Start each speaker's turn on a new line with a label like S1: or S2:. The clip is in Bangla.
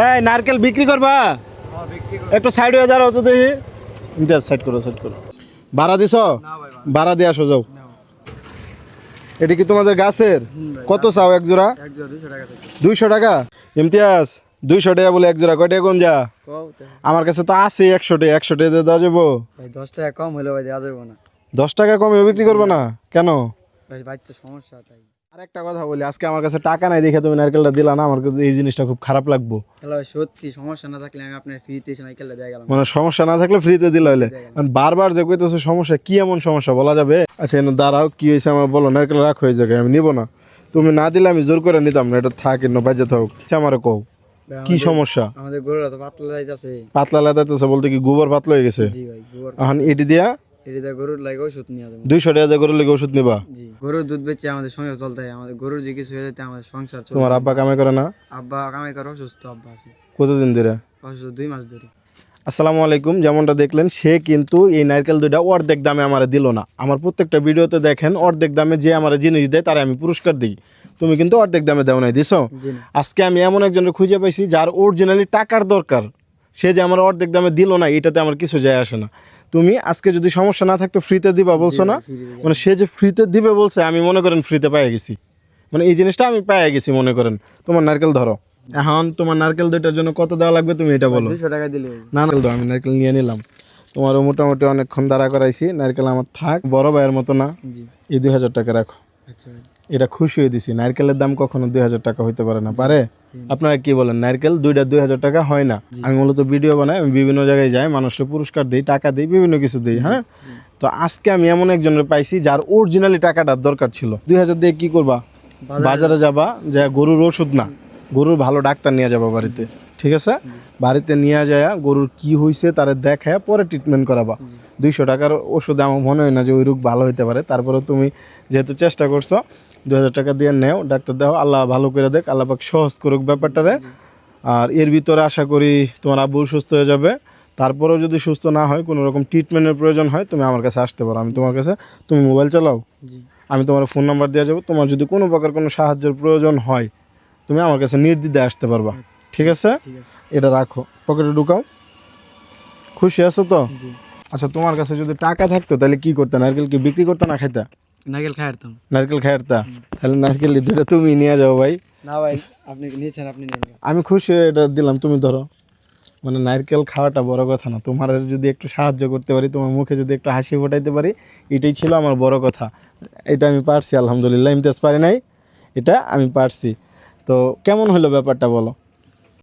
S1: এই নারকেল বিক্রি করবা? একটু সাইড হয়ে যাও তো দেখি। এটা সাইড করো সাইড করো। ভাড়া দিছ? ভাড়া দিয়ে আসো যাও। এটা কি তোমাদের গাছের? কত চাও এক জোড়া? দুইশো টাকা। ইমতিয়াজ দুইশো টাকা বলে এক জোড়া। কয়টা কোন যা আমার কাছে তো আছে একশো টাকা। একশো টাকা দেওয়া যাব।
S2: দশ টাকা কম হলে ভাই দেওয়া যাবে না।
S1: দশ টাকা কমে বিক্রি করব না? কেন?
S2: ভাই বাচ্চা সমস্যা তাই।
S1: আর একটা কথা বলি আজকে আমার কাছে টাকা নাই দেখে তুমি নারকেলটা দিলা না আমার কাছে এই জিনিসটা খুব খারাপ লাগবো।
S2: সত্যি সমস্যা না থাকলে আমি আপনার ফ্রিতে সাইকেলটা দিয়ে গেলাম।
S1: মানে সমস্যা না থাকলে ফ্রিতে দিলে হইলে। আর বারবার যে কইতেছো সমস্যা কি এমন সমস্যা বলা যাবে? আচ্ছা এনে দাঁড়াও কি হয়েছে আমার বলো নারকেল রাখ হয়ে যাবে আমি নিব না। তুমি না দিলে আমি জোর করে নিতাম না এটা থাক এনে বাজে থাক আচ্ছা আমারে কও কি সমস্যা?
S2: আমাদের গরুরা তো পাতলা যাইতেছে।
S1: পাতলা বলতে কি গোবর পাতলা হয়ে গেছে?
S2: জি ভাই গোবর
S1: এখন এটি দিয়া
S2: এটা গরুর লাগে ওষুধ নিয়ে যাব।
S1: দুইশো টাকা করে লেগে ওষুধ নিবা?
S2: জি। গরুর দুধ বেচে আমাদের সংসার চলতে হয়। আমাদের গরুর যে কিছু হয়ে যেতে আমাদের সংসার
S1: তোমার আব্বা কামে করে না?
S2: আব্বা কামাই করে অসুস্থ আব্বা আছে।
S1: কতদিন ধরে?
S2: অসুস্থ দুই মাস ধরে।
S1: আসসালামু আলাইকুম যেমনটা দেখলেন সে কিন্তু এই নারকেল দুইটা অর্ধেক দামে আমার দিল না। আমার প্রত্যেকটা ভিডিওতে দেখেন অর্ধেক দামে যে আমার জিনিস দেয় তারে আমি পুরস্কার দিই। তুমি কিন্তু অর্ধেক দামে দেও নাই দিছো? আজকে আমি এমন একজনের খুঁজে পাইছি যার অরিজিনালি টাকার দরকার। সে যে আমার অর্ধেক দামে দিল না এটাতে আমার কিছু যায় আসে না। তুমি আজকে যদি সমস্যা না থাকতো ফ্রিতে দিবা বলছো না? মানে সে যে ফ্রিতে দিবে বলছে আমি মনে করেন ফ্রিতে পেয়ে গেছি। মানে এই জিনিসটা আমি পেয়ে গেছি মনে করেন। তোমার নারকেল ধরো। এখন তোমার নারকেল দুইটার জন্য কত দেওয়া লাগবে তুমি এটা বলো।
S2: দুশো টাকা দিলে
S1: নারকেল দাও আমি নারকেল নিয়ে নিলাম। তোমারও মোটামুটি অনেকক্ষণ দাঁড়া করাইছি নারকেল আমার থাক। বড় ভাইয়ের মতো না। এই দুই হাজার টাকা রাখো।
S2: আচ্ছা।
S1: এটা খুশি হয়ে দিছি। নারকেলের দাম কখনো দুই হাজার টাকা হইতে পারে না। পারে? আপনারা কি বলেন নারকেল দুইটা দুই হাজার টাকা হয় না? আমি মূলত ভিডিও বানাই আমি বিভিন্ন জায়গায় যাই মানুষকে পুরস্কার দিই টাকা দিই বিভিন্ন কিছু দিই হ্যাঁ? তো আজকে আমি এমন একজনের পাইছি যার অরিজিনালি টাকাটার দরকার ছিল। দুই হাজার দিয়ে কি করবা? বাজারে যাবা যে গরুর ওষুধ না গরুর ভালো ডাক্তার নিয়ে যাবা বাড়িতে ঠিক আছে? বাড়িতে নিয়ে যায় গরুর কি হয়েছে তারে দেখায় পরে ট্রিটমেন্ট করাবা। দুইশো টাকার ওষুধ আমার মনে হয় না যে ওই রোগ ভালো হইতে পারে। তারপরে তুমি যেহেতু চেষ্টা করছ দু হাজার টাকা দিয়ে নেও ডাক্তার দেও আল্লাহ ভালো করে দেখ আল্লাহপাক সহজ করুক ব্যাপারটারে। আর এর ভিতরে আশা করি তোমার আব্বু সুস্থ হয়ে যাবে। তারপরেও যদি সুস্থ না হয় কোনো রকম ট্রিটমেন্টের প্রয়োজন হয় তুমি আমার কাছে আসতে পারো। আমি তোমার কাছে তুমি মোবাইল চালাও। আমি তোমার ফোন নাম্বার দেওয়া যাব। তোমার যদি কোনো প্রকার কোনো সাহায্যের প্রয়োজন হয় তুমি আমার কাছে নির্দ্বিধায় আসতে পারবা। ঠিক আছে?
S2: ঠিক আছে।
S1: এটা রাখো। পকেটে ঢুকাও। খুশি আছো তো?
S2: জি।
S1: আচ্ছা তোমার কাছে যদি টাকা থাকতো তাহলে কি করতে? নারকেল কি বিক্রি করতে না খাইতা?
S2: নারকেল খাইতাম
S1: নারকেল খাইতা তাহলে নারকেল দুটো তুমি নিয়ে যাও ভাই।
S2: না ভাই আপনি নিয়েছেন আপনি নিন
S1: আমি খুশি হয়ে এটা দিলাম তুমি ধরো। মানে নারকেল খাওয়াটা বড় কথা না তোমার যদি একটু সাহায্য করতে পারি তোমার মুখে যদি একটু হাসি ফোটাইতে পারি এটাই ছিল আমার বড় কথা। এটা আমি পারছি আলহামদুলিল্লাহ ইমতিয়াজ পারি নাই এটা আমি পারছি। তো কেমন হলো ব্যাপারটা বলো?